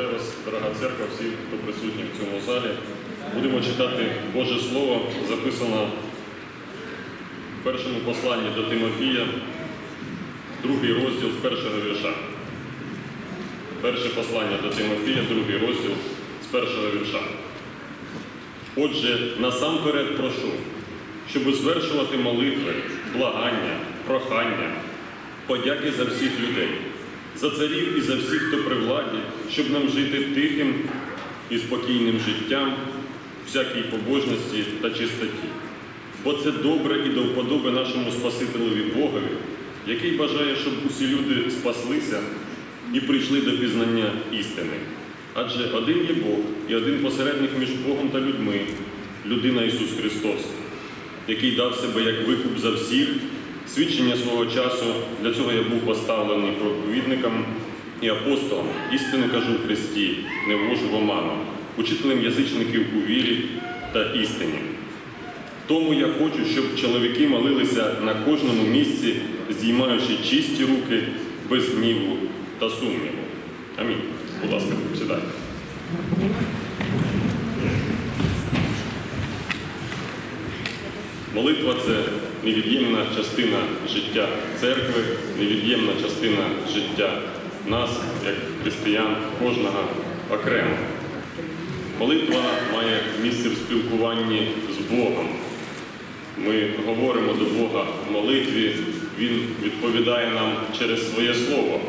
Вітаю вас, дорога церква, всі, хто присутній в цьому залі. Будемо читати Боже Слово, записано в першому посланні до Тимофія, другий розділ з першого вірша. Перше послання до Тимофія, другий розділ з першого вірша. Отже, насамперед прошу, щоб звершувати молитви, благання, прохання, подяки за всіх людей, за царів і за всіх, хто при владі, щоб нам жити тихим і спокійним життям, всякій побожності та чистоті. Бо це добре і до вподоби нашому Спасителеві Богові, який бажає, щоб усі люди спаслися і прийшли до пізнання істини. Адже один є Бог і один посередник між Богом та людьми, людина Ісус Христос, який дав себе як викуп за всіх, свідчення свого часу, для цього я був поставлений проповідником і апостолом. Істину кажу в Христі, не ввожу в оману, учителем язичників у вірі та істині. Тому я хочу, щоб чоловіки молилися на кожному місці, здіймаючи чисті руки без гніву та сумніву. Амінь. Будь ласка, сідайте. Молитва це невід'ємна частина життя церкви, невід'ємна частина життя нас, як християн, кожного окремо. Молитва має місце в спілкуванні з Богом. Ми говоримо до Бога в молитві, Він відповідає нам через своє Слово,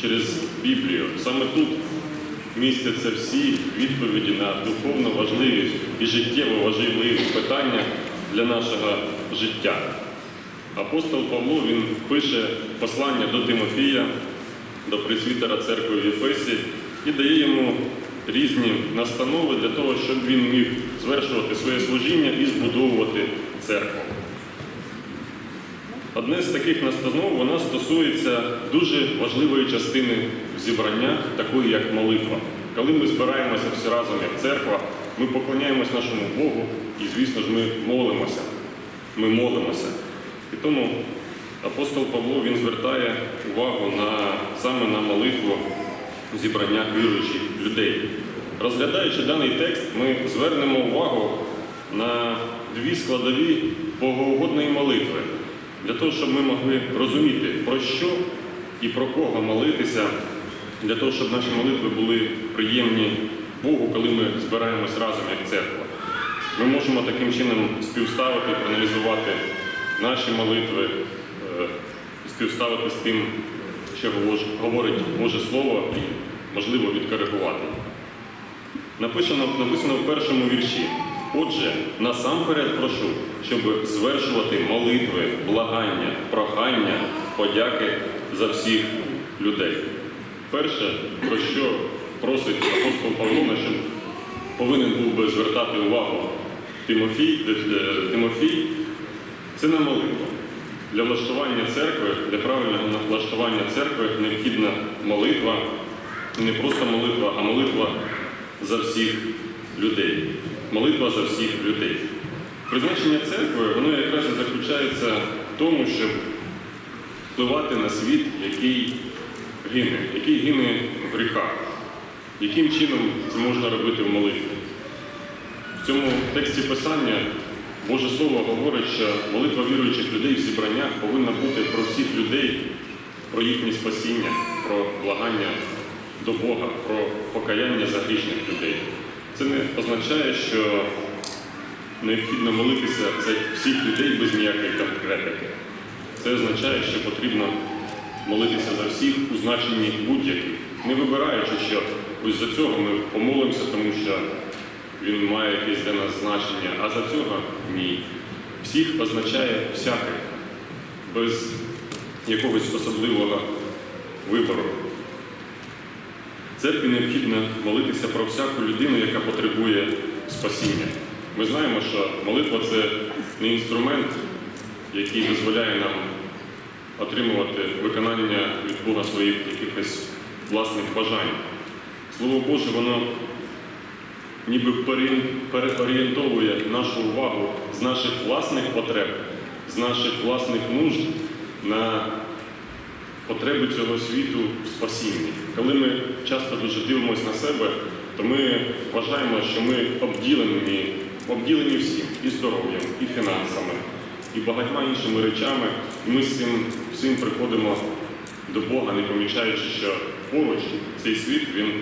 через Біблію. Саме тут містяться всі відповіді на духовно важливі і життєво важливі питання для нашого життя. Апостол Павло він пише послання до Тимофія, до пресвітера церкви в Єфесі і дає йому різні настанови для того, щоб він міг звершувати своє служіння і збудовувати церкву. Одне з таких настанов вона стосується дуже важливої частини в зібраннях, такої як молитва. Коли ми збираємося всі разом як церква, ми поклоняємось нашому Богу і, звісно ж, ми молимося. Ми молимося. І тому апостол Павло він звертає увагу на, саме на молитву в зібраннях віруючих людей. Розглядаючи даний текст, ми звернемо увагу на дві складові богоугодної молитви, для того, щоб ми могли розуміти, про що і про кого молитися, для того, щоб наші молитви були приємні Богу, коли ми збираємось разом як церква. Ми можемо таким чином співставити, проаналізувати наші молитви, е, співставити з тим, що говорить Боже Слово, і можливо відкоригувати. Написано, написано в першому вірші. Отже, насамперед прошу, щоб звершувати молитви, благання, прохання, подяки за всіх людей. Перше, про що просить апостол Павло, на що повинен був би звертати увагу Тимофій, е, е, Тимофій, це на молитву. Для влаштування церкви, для правильного влаштування церкви необхідна молитва, не просто молитва, а молитва за всіх людей. Молитва за всіх людей. Призначення церкви, воно якраз і заключається в тому, щоб впливати на світ, який гине, який гине в гріхах. Яким чином це можна робити в молитві? В цьому тексті писання Боже Слово говорить, що молитва віруючих людей в зібраннях повинна бути про всіх людей, про їхнє спасіння, про благання до Бога, про покаяння за грішних людей. Це не означає, що необхідно молитися за всіх людей без ніякої конкретики. Це означає, що потрібно молитися за всіх у значенні будь-яких, не вибираючи, що ось за цього ми помолимося, тому що він має якесь для нас значення, а за цього ні. Всіх означає всяких, без якогось особливого вибору. Церкві необхідно молитися про всяку людину, яка потребує спасіння. Ми знаємо, що молитва це не інструмент, який дозволяє нам отримувати виконання від Бога своїх якихось власних бажань. Слово Боже, воно ніби переорієнтовує нашу увагу з наших власних потреб, з наших власних нужд на потреби цього світу в спасінні. Коли ми часто дуже дивимося на себе, то ми вважаємо, що ми обділені, обділені всім і здоров'ям, і фінансами, і багатьма іншими речами. І ми з цим всім приходимо до Бога, не помічаючи, що поруч цей світ він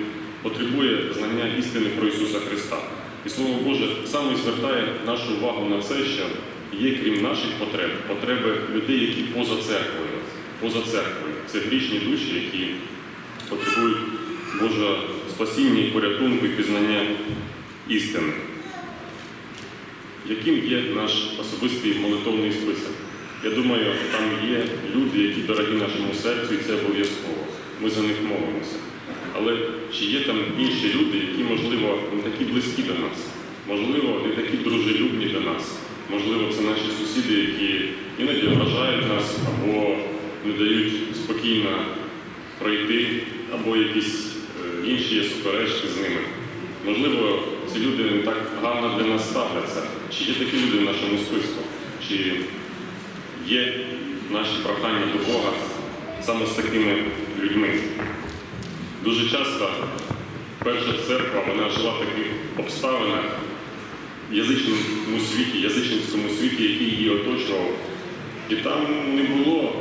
потребує знання істини про Ісуса Христа. І Слово Боже саме звертає нашу увагу на це, що є крім наших потреб, потреби людей, які поза церквою, поза церквою. Це грішні душі, які потребують Божого спасіння і порятунку і пізнання істини. Яким є наш особистий молитовний список? Я думаю, там є люди, які дорогі нашому серцю, і це обов'язково. Ми за них молимося. Але чи є там інші люди, які, можливо, не такі близькі до нас, можливо, не такі дружелюбні до нас, можливо, це наші сусіди, які іноді вражають нас або не дають спокійно пройти, або якісь е, інші є суперечки з ними. Можливо, ці люди не так гарно для нас ставляться. Чи є такі люди в нашому списку? Чи є наші прохання до Бога саме з такими людьми? Дуже часто перша церква вона жила в таких обставинах в язичному світі, язичницькому світі, який її оточував. І там не було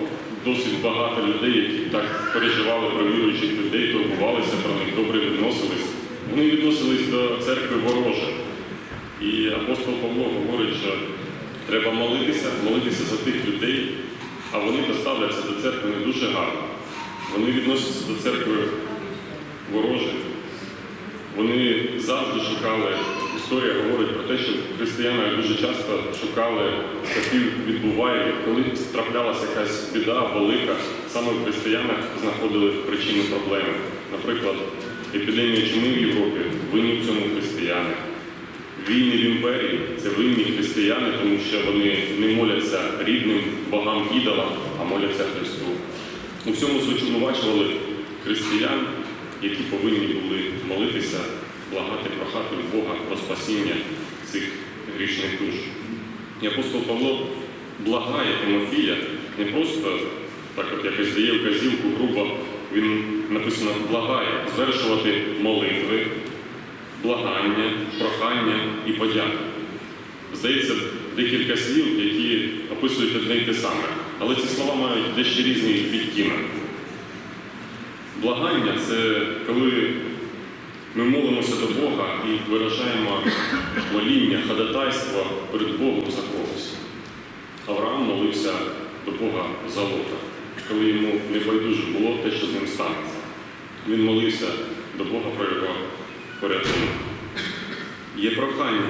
досить багато людей, які так переживали про віруючих людей, турбувалися про них, добре відносились. Вони відносились до церкви вороже. І апостол Павло говорить, що треба молитися, молитися за тих людей, а вони доставляться до церкви не дуже гарно. Вони відносяться до церкви вороже. Вони завжди шукали, історія говорить про те, що християни дуже часто шукали таких відбуває, коли траплялася якась біда велика, саме в християнах знаходили причини проблеми. Наприклад, епідемія чуми в Європі, винні в цьому християни. Війни в імперії це винні християни, тому що вони не моляться рідним богам ідолам, а моляться Христу. У всьому звинувачували християн, які повинні були молитися, благати, прохати Бога про спасіння цих грішних душ. І апостол Павло благає Тимофія не просто так от якось дає вказівку грубо, він написано благає звершувати молитви, благання, прохання і подяки. Здається, декілька слів, які описують одне й те саме, але ці слова мають дещо різний відтінок. Благання це коли ми молимося до Бога і виражаємо моління, ходатайство перед Богом за когось. Авраам молився до Бога за Лота, коли йому не байдуже було те, що з ним станеться. Він молився до Бога про його порятунок. Є прохання,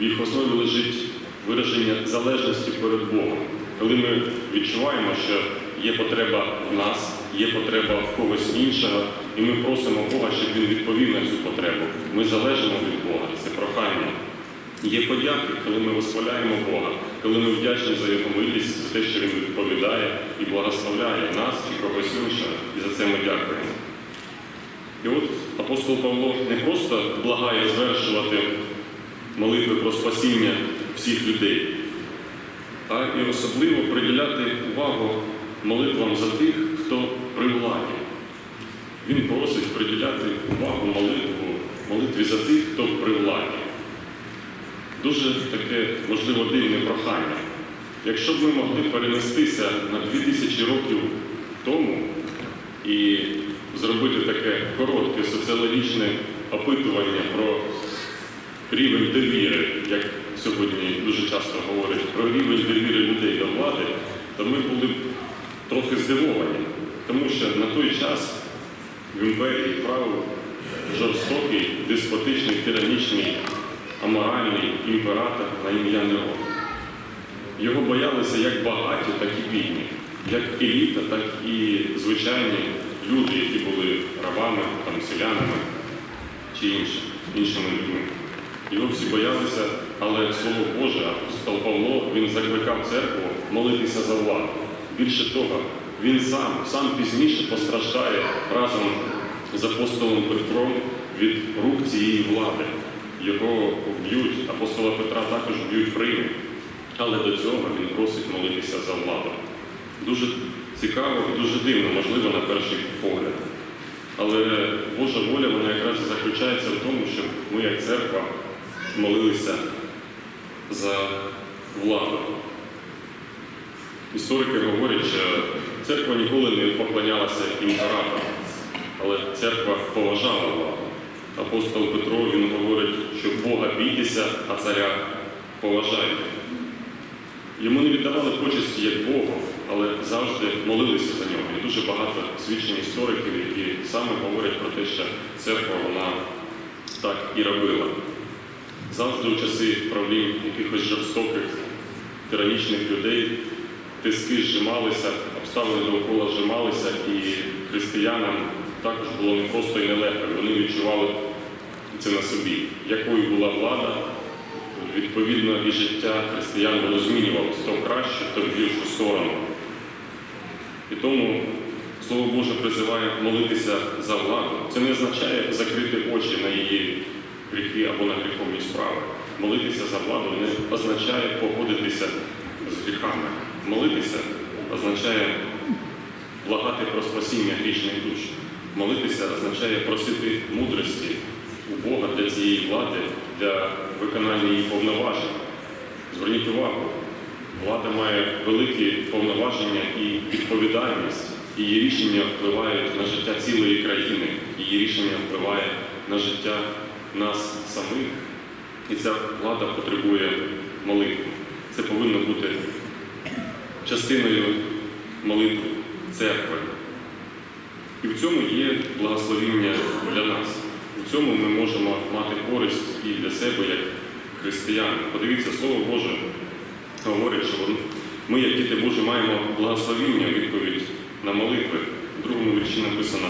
в їх основі лежить вираження залежності перед Богом. Коли ми відчуваємо, що є потреба в нас, є потреба в когось іншого, і ми просимо Бога, щоб Він відповів на цю потребу. Ми залежимо від Бога, це прохання. Є подяки, коли ми визволяємо Бога, коли ми вдячні за Його милість, за те, що Він відповідає і благословляє нас чи когось іншого, і за це ми дякуємо. І от апостол Павло не просто благає звершувати молитви про спасіння всіх людей, а і особливо приділяти увагу молитвам за тих, при владі. Він просить приділяти увагу молитву, молитві за тих, хто при владі. Дуже таке, можливо, дивне прохання. Якщо б ми могли перенестися на 2000 років тому і зробити таке коротке соціологічне опитування про рівень довіри, як сьогодні дуже часто говорять, про рівень довіри людей до влади, то ми були б трохи здивовані. Тому що на той час в імперії правив жорстокий, деспотичний, тиранічний, аморальний імператор на ім'я Нерон. Його боялися як багаті, так і бідні, як еліта, так і звичайні люди, які були рабами, там, селянами чи інші, іншими людьми. Його всі боялися, але Слово Боже, апостол Павло, він закликав церкву молитися за владу. Більше того, він сам, сам пізніше постраждає разом з апостолом Петром від рук цієї влади. Його вб'ють, апостола Петра також вб'ють в Римі. Але до цього він просить молитися за владу. Дуже цікаво і дуже дивно, можливо, на перший погляд. Але Божа воля вона якраз заключається в тому, щоб ми, як церква, молилися за владу. Історики говорять, що церква ніколи не поклонялася імператору, але церква поважала владу. Апостол Петро він говорить, що Бога бійтеся, а царя поважайте. Йому не віддавали почесті як Богу, але завжди молилися за нього. І дуже багато свідчень істориків, які саме говорять про те, що церква вона так і робила. Завжди у часи правлінь якихось жорстоких, тиранічних людей тиски зжималися, обставини довкола зжималися, і християнам також було непросто і нелегко. Вони відчували це на собі, якою була влада, відповідно і життя християн воно змінювалося то краще, то в гіршу сторону. І тому Слово Боже призиває молитися за владу. Це не означає закрити очі на її гріхи або на гріховні справи. Молитися за владу не означає погодитися з гріхами. Молитися означає благати про спасіння грішних душ. Молитися означає просити мудрості у Бога для цієї влади, для виконання її повноважень. Зверніть увагу, влада має великі повноваження і відповідальність. Її рішення впливають на життя цілої країни, її рішення впливає на життя нас самих. І ця влада потребує молитви. Це повинно бути частиною молитви церкви. І в цьому є благословіння для нас. У цьому ми можемо мати користь і для себе, як християни. Подивіться, Слово Боже говорить, що ми, як діти Божі, маємо благословіння відповідь на молитви. В другому вірші написано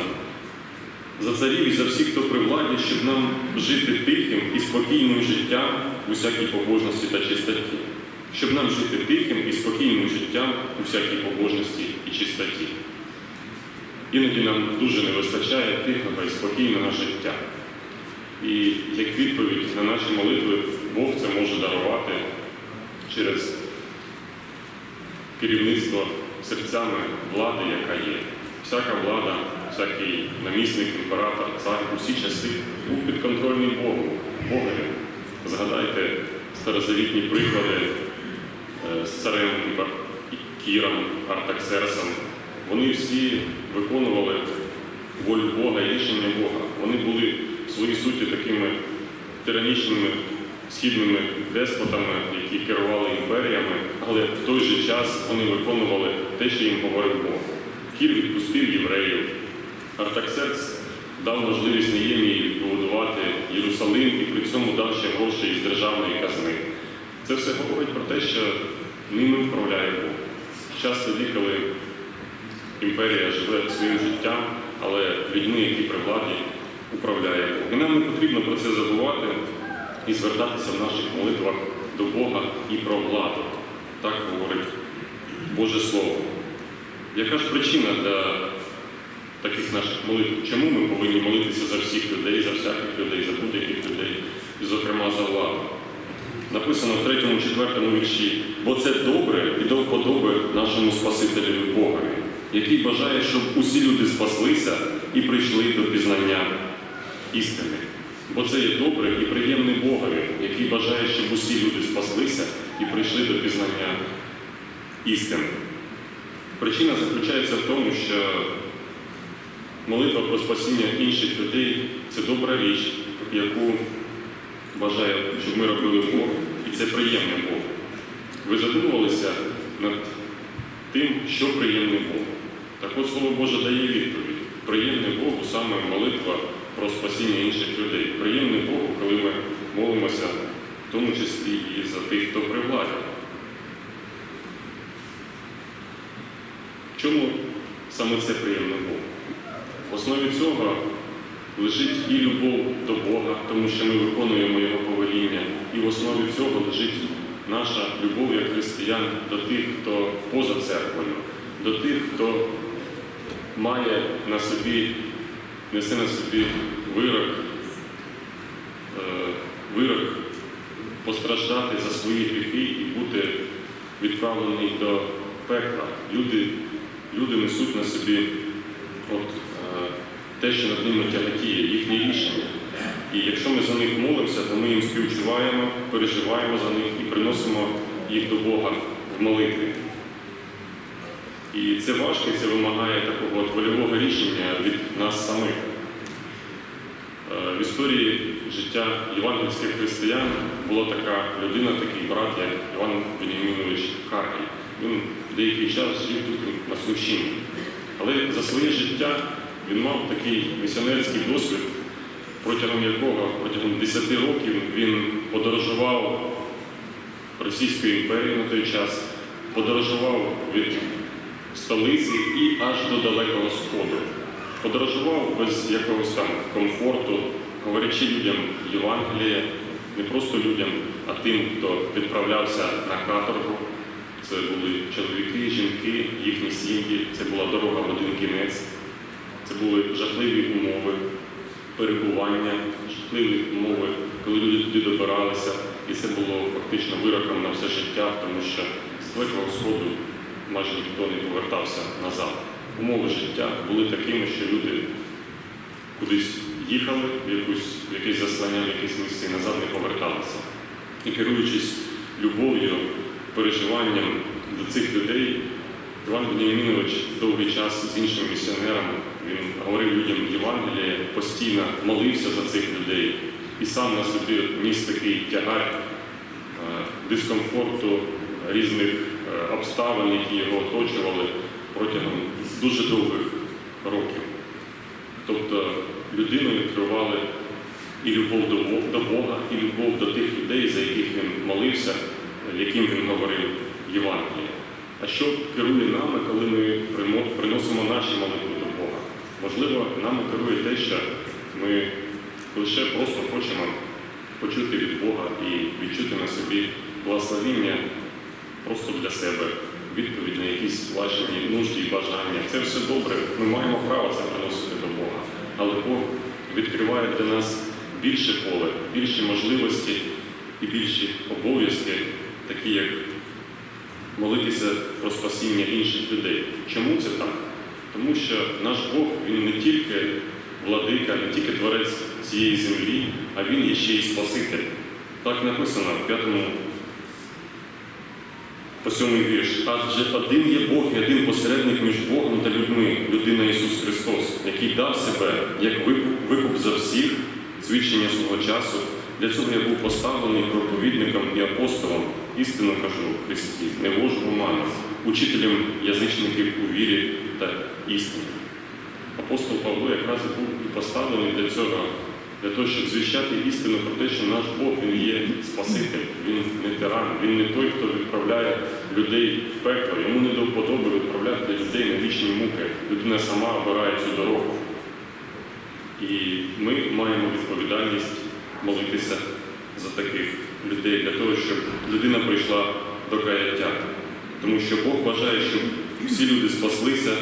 за царів і за всіх, хто при владі, щоб нам жити тихим і спокійним життям у всякій побожності та чистоті. Щоб нам жити тихим і спокійним життям у всякій побожності і чистоті. Іноді нам дуже не вистачає тихого і спокійного життя. І як відповідь на наші молитви Бог це може дарувати через керівництво серцями влади, яка є. Всяка влада, всякий намісник, імператор, цар, усі часи був підконтрольний Богу, Богові. Згадайте старозавітні приклади е, царем Кіром, Артаксерсом. Вони всі виконували волю Бога і рішення Бога. Вони були в своїй суті такими тиранічними східними деспотами, які керували імперіями, але в той же час вони виконували те, що їм говорив Бог. Кір відпустив євреїв. Артаксеркс дав можливість Неємії відбудувати Єрусалим і при цьому дав ще гроші із державної казни. Це все говорить про те, що ними вправляє Бог. Час тоді, коли імперія живе своїм життям, але людьми, які при владі, управляє Бог. І нам не потрібно про це забувати і звертатися в наших молитвах до Бога і про владу. Так говорить Боже Слово. Яка ж причина для таких наших молитв? Чому ми повинні молитися за всіх людей, за всяких людей, за будь-яких людей, і, зокрема, за владу? Написано в 3-4 вірші, бо це добре і до вподоби нашому Спасителю Богові, який бажає, щоб усі люди спаслися і прийшли до пізнання істини. Бо це є добре і приємне Богові, який бажає, щоб усі люди спаслися і прийшли до пізнання істини. Причина заключається в тому, що молитва про спасіння інших людей це добра річ, яку бажає, щоб ми робили Бог, це приємне Бог. Ви задумувалися над тим, що приємне Богу. Так от Слово Боже дає відповідь. Приємне Богу саме молитва про спасіння інших людей. Приємне Богу, коли ми молимося, в тому числі і за тих, хто при владі. Чому саме це приємне Богу? В основі цього лежить і любов до Бога, тому що ми виконуємо Його повеління, і в основі цього лежить наша любов як християн до тих, хто поза церквою, до тих, хто має на собі, несе на собі вирок, е, вирок постраждати за свої гріхи і бути відправлений до пекла. Люди, люди несуть на собі от, те, що над ними тяготіє, їхнє рішення. І якщо ми за них молимося, то ми їм співчуваємо, переживаємо за них і приносимо їх до Бога в молитві. І це важко, це вимагає такого вольового рішення від нас самих. Е, В історії життя євангельських християн була така людина, такий брат, як Іван Веніамінович Харків. Він деякий час жив тут на Сумщині. Але за своє життя він мав такий місіонерський досвід, протягом якого протягом 10 років він подорожував Російською імперією на той час, подорожував від столиці і аж до Далекого Сходу. Подорожував без якогось там комфорту, говорячи людям Євангелія, не просто людям, а тим, хто відправлявся на каторгу. Це були чоловіки, жінки, їхні сім'ї, це була дорога в один кінець, це були жахливі умови перебування, жахливі умови, коли люди туди добиралися. І це було фактично вироком на все життя, тому що з Далекого Сходу майже ніхто не повертався назад. Умови життя були такими, що люди кудись їхали, в, якусь, в якесь заслання, в місце і назад не поверталися. І керуючись любов'ю, переживанням до цих людей, Іван Веніамінович довгий час з іншими місіонерами він говорив людям Євангелія, постійно молився за цих людей і сам на собі ніс такий тягар е, дискомфорту різних е, обставин, які його оточували протягом дуже довгих років. Тобто людину відкривали і любов до Бога, і любов до тих людей, за яких він молився, яким він говорив Євангеліє. А що керує нами, коли ми приносимо наші молитви до Бога? Можливо, нами керує те, що ми лише просто хочемо почути від Бога і відчути на собі благословіння просто для себе, відповідь на якісь власні нужді і бажання. Це все добре, ми маємо право це приносити до Бога. Але Бог відкриває для нас більше поле, більші можливості і більші обов'язки, такі як молитися про спасіння інших людей. Чому це так? Тому що наш Бог він не тільки владика, не тільки творець цієї землі, а він є ще й Спаситель. Так написано в п'ятому по сьомий вірш. Адже один є Бог і один посередник між Богом та людьми, людина Ісус Христос, який дав себе як викуп, за всіх, свідчення свого часу. Для цього я був поставлений проповідником і апостолом, істину кажу в Христі, не вожу оману, учителем язичників у вірі та істині. Апостол Павло якраз і був і поставлений для цього, для того, щоб звіщати істину про те, що наш Бог він є Спаситель, він не тиран, він не той, хто відправляє людей в пекло. Йому не до вподоби відправляти людей на вічні муки. Людина сама обирає цю дорогу. І ми маємо відповідальність молитися за таких людей для того, щоб людина прийшла до каяття. Тому що Бог бажає, щоб всі люди спаслися,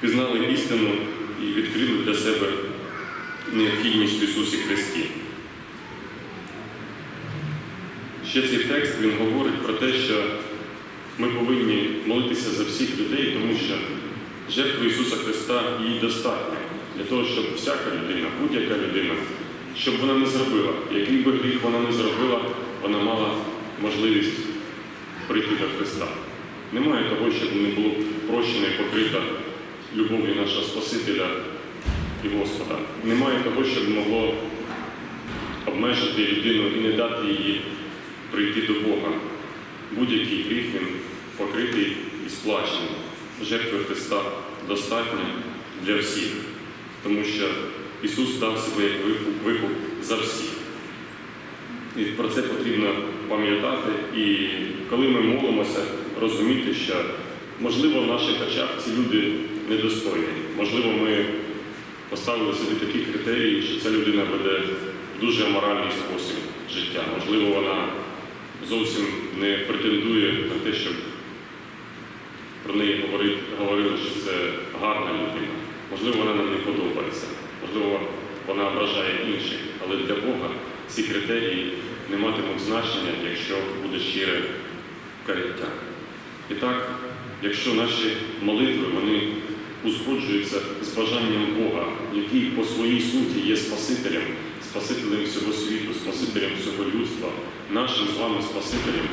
пізнали істину і відкрили для себе необхідність в Ісусі Христі. Ще цей текст він говорить про те, що ми повинні молитися за всіх людей, тому що жертва Ісуса Христа їй достатньо для того, щоб всяка людина, будь-яка людина, щоб вона не зробила, який би гріх вона не зробила, вона мала можливість прийти до Христа. Немає того, щоб не було прощено і покрита любов'ю нашого Спасителя і Господа. Немає того, щоб могло обмежити людину і не дати їй прийти до Бога. Будь-який гріх він покритий і сплачений. Жертви Христа достатньо для всіх, тому що Ісус дав себе як викуп, за всіх. І про це потрібно пам'ятати. І коли ми молимося, розуміти, що можливо в наших очах ці люди недостойні. Можливо, ми поставили собі такі критерії, що ця людина веде дуже аморальний спосіб життя. Можливо, вона зовсім не претендує на те, щоб про неї говорили, що це гарна людина. Можливо, вона нам не подобається. Можливо, вона ображає інших. Але для Бога ці критерії не матимуть значення, якщо буде щире каяття. І так, якщо наші молитви вони узгоджуються з бажанням Бога, який по своїй суті є Спасителем, Спасителем всього світу, Спасителем всього людства, нашим з вами Спасителем,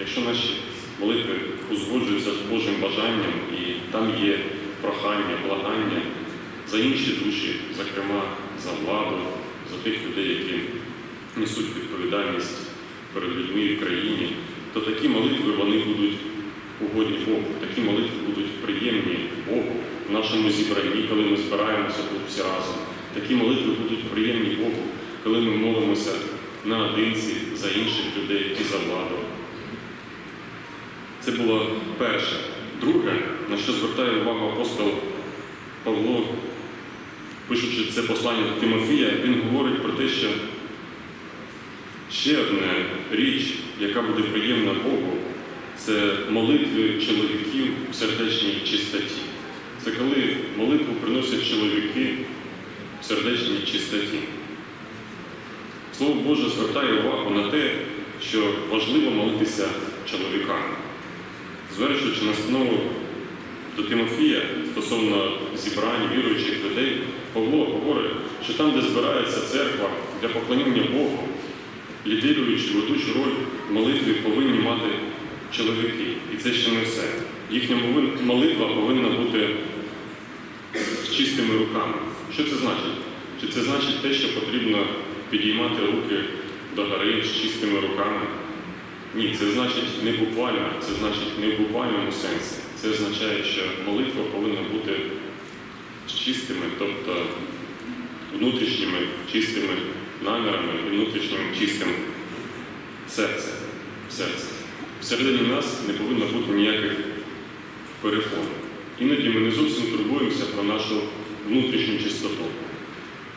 якщо наші молитви узгоджуються з Божим бажанням і там є прохання, благання за інші душі, зокрема за владу, за тих людей, які несуть відповідальність перед людьми в країні, то такі молитви вони будуть угодні Богу, такі молитви будуть приємні Богу в нашому зібранні, коли ми збираємося тут всі разом. Такі молитви будуть приємні Богу, коли ми молимося наодинці за інших людей і за владу. Це було перше. Друге, на що звертає увагу апостол Павло, пишучи це послання до Тимофія, він говорить про те, що ще одна річ, яка буде приємна Богу, це молитви чоловіків в сердечній чистоті. Це коли молитву приносять чоловіки в сердечній чистоті. Слово Боже звертає увагу на те, що важливо молитися чоловікам. Звершуючи настанову до Тимофія стосовно зібрань віруючих людей, Павло говорить, що там, де збирається церква для поклоніння Богу, лідируючи ведучу роль в молитві повинні мати чоловіки. І це ще не все. Їхня молитва повинна бути з чистими руками. Що це значить? Чи це значить те, що потрібно підіймати руки до гори з чистими руками? Ні, це значить не буквально, це значить не в буквальному сенсі. Це означає, що молитва повинна бути чистими, тобто внутрішніми чистими намірами і внутрішнім чистим серцем. серцем. Всередині нас не повинно бути ніяких перепон. Іноді ми не зовсім турбуємося про нашу внутрішню чистоту.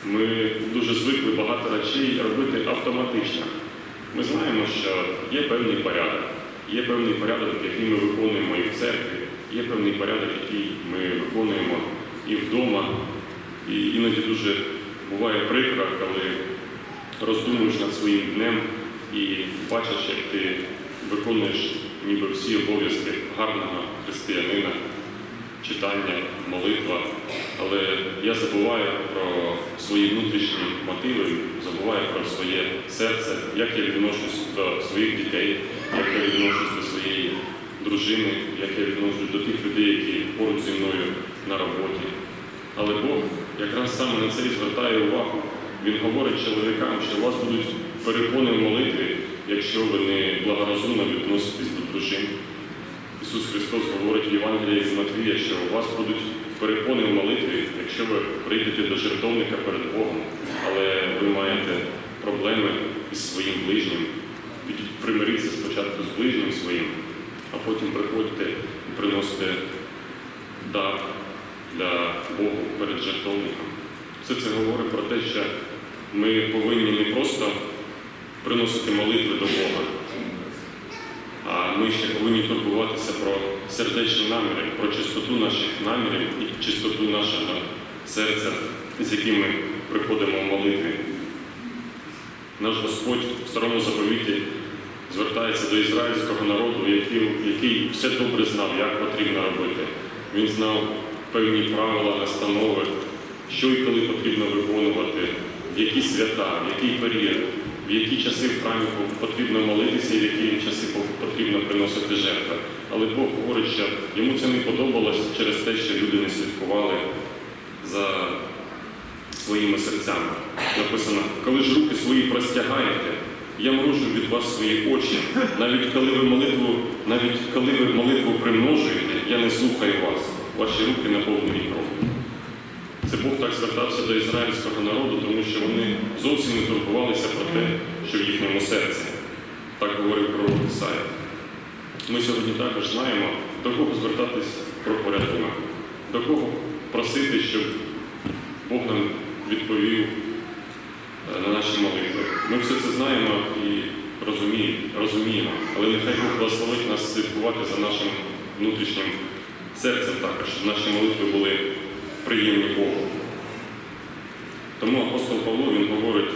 Ми дуже звикли багато речей робити автоматично. Ми знаємо, що є певний порядок, є певний порядок, який ми виконуємо і в церкві, є певний порядок, який ми виконуємо і вдома. І іноді дуже буває прикро, коли роздумуєш над своїм днем і бачиш, як ти виконуєш ніби всі обов'язки гарного християнина, читання, молитва. Але я забуваю про свої внутрішні мотиви, забуваю про своє серце, як я відношусь до своїх дітей, як я відношусь до своєї дружини, як я відношусь до тих людей, які поруч зі мною на роботі. Але Бог якраз саме на це і звертає увагу. Він говорить чоловікам, що у вас будуть перепони в молитві, якщо ви не благорозумно відноситесь до дружин. Ісус Христос говорить в Євангелії від Матвія, що у вас будуть перепони в молитві, якщо ви прийдете до жертовника перед Богом, але ви маєте проблеми із своїм ближнім. Примиріться спочатку з ближнім своїм, а потім приходьте і приносите дар для Богу перед жертовником. Все це говорить про те, що ми повинні не просто приносити молитви до Бога, а ми ще повинні турбуватися про сердечні наміри, про чистоту наших намірів і чистоту нашого серця, з яким ми приходимо в. Наш Господь в старому заповіті звертається до ізраїльського народу, який, який все добре знав, як потрібно робити. Він знав певні правила, настанови, що і коли потрібно виконувати, в які свята, в який період, в які часи в храмі потрібно молитися і в які часи потрібно приносити жертви. Але Бог говорить, що йому це не подобалось через те, що люди не слідкували за своїми серцями. Написано, коли ж руки свої простягаєте, я мружу від вас свої очі. Навіть коли ви молитву, навіть коли ви молитву примножуєте, я не слухаю вас. Ваші руки наповнені кров'ю. Це Бог так звертався до ізраїльського народу, тому що вони зовсім не турбувалися про те, що в їхньому серці. Так говорив пророк Ісая. Ми сьогодні також знаємо, до кого звертатись про порятунок, до кого просити, щоб Бог нам відповів е, на наші молитви. Ми все це знаємо і розуміємо, розуміємо. але нехай Бог благословить нас слідкувати за нашим внутрішнім серцем також, щоб наші молитви були приємні Богу. Тому апостол Павло він говорить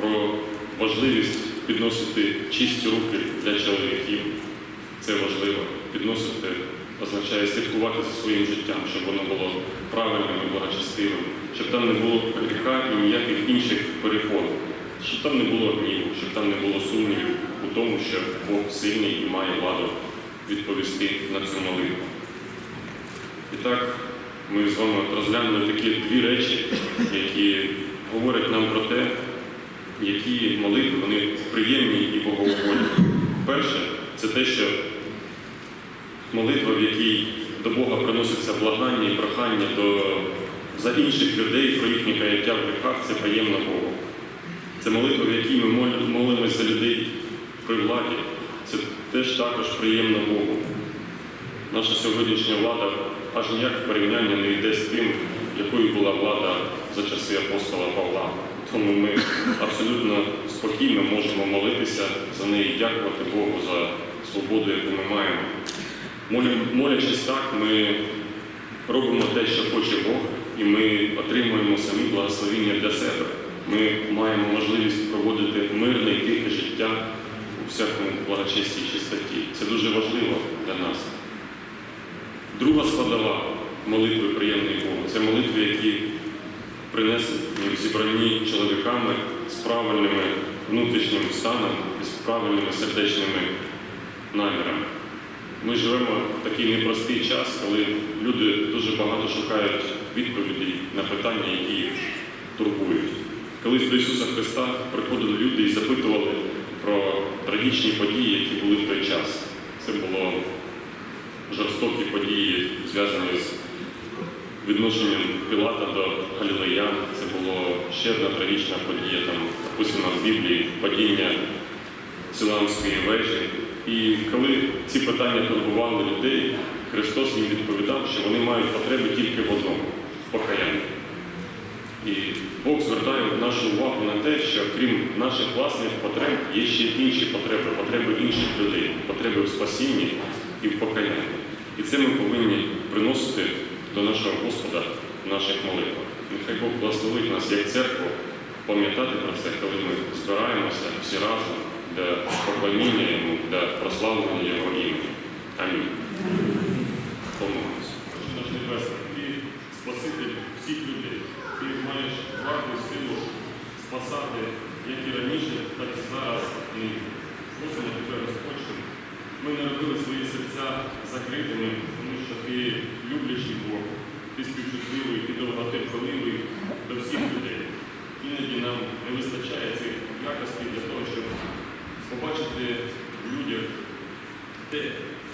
про важливість підносити чисті руки для чоловіків. Це важливо підносити означає слідкувати за своїм життям, щоб воно було правильним і благочестивим, щоб там не було гріха і ніяких інших перепон, щоб там не було гніву, щоб там не було сумнівів у тому, що Бог сильний і має владу відповісти на цю молитву. І так, ми з вами розглянули такі дві речі, які говорять нам про те, які молитви вони приємні і боговогодні. Перше, це те, що молитва, в якій до Бога приноситься благання і прохання до, за інших людей про їхнє каяття в гріхах, це приємно Богу. Це молитва, в якій ми молимося за людей при владі. Це теж також приємно Богу. Наша сьогоднішня влада аж ніяк в порівняння не йде з тим, якою була влада за часи апостола Павла. Тому ми абсолютно спокійно можемо молитися за неї, дякувати Богу за свободу, яку ми маємо. Молячись так, ми робимо те, що хоче Бог, і ми отримуємо самі благословіння для себе. Ми маємо можливість проводити мирне і тихе життя у всякому благочесті і чистоті. Це дуже важливо для нас. Друга складова молитви приємної Богу це молитви, які принесені в зібранні чоловіками з правильними внутрішнім станом і з правильними сердечними намірами. Ми живемо в такий непростий час, коли люди дуже багато шукають відповідей на питання, які їх турбують. Колись до Ісуса Христа приходили люди і запитували про трагічні події, які були в той час. Це було жорстокі події, зв'язані з відношенням Пілата до Галілеян. Це було ще одна трагічна подія, там описана в Біблії падіння Силамської вежі. І коли ці питання турбували людей, Христос їм відповідав, що вони мають потреби тільки в одному покаянні. І Бог звертає нашу увагу на те, що крім наших власних потреб є ще інші потреби, потреби інших людей, потреби в спасінні і в покаянні. І це ми повинні приносити до нашого Господа в наших молитвах. Нехай Бог благословить нас як церкву пам'ятати про це, коли ми збираємося всі разом для поклоніння Йому, для прославлення Його імені. Амінь. Помолимось. Наш Небесний, ти Спаситель всіх людей. Ти маєш владу і силу спасати як і раніше, так і зараз. І просимо тебе, Господь, щоб ми не робили свої серця закритими, тому що ти люблячий Бог, ти співчутливий, ти довготерпеливий до всіх людей. Іноді нам не вистачає цих якостей для того, щоб побачити в людях те,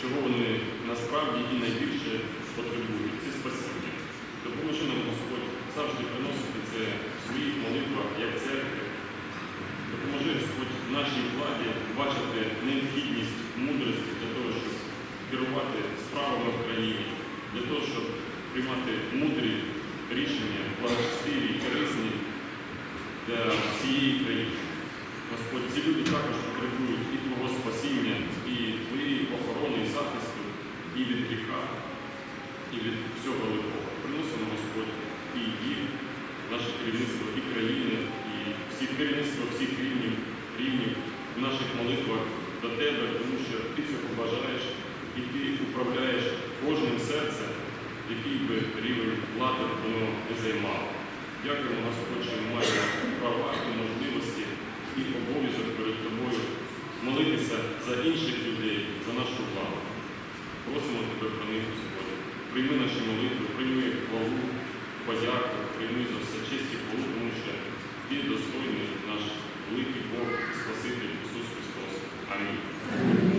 чого вони насправді і найбільше потребують. Це спасіння. Допоможи нам, Господь, завжди приносити це в своїх молитвах, як церкви. Допоможи, Господь, нашій владі бачити необхідність мудрості для того, щоб керувати справами в країні, для того, щоб приймати мудрі рішення, благочестиві і корисні для всієї країни. Господь, ці люди також потребують і Твого спасіння, і Твоєї охорони і захисту, і від гріха, і від всього лихого. Приносимо, Господь, і їх, наше керівництво і країни, і всі керівництва всіх рівнів, рівнів в наших молитвах до Тебе, тому що Ти цього бажаєш, і Ти управляєш кожним серцем, який би рівень влади воно не займало. Дякуємо Господь, ми маємо права і можливості і обов'язок перед тобою молитися за інших людей, за нашу владу. Просимо тебе про них, Господи. Прийми наші молитви, прийми хвалу, подяку, прийми за все чисті хвалу, тому що ти достойний наш великий Бог, Спаситель Ісус Христос. Амінь.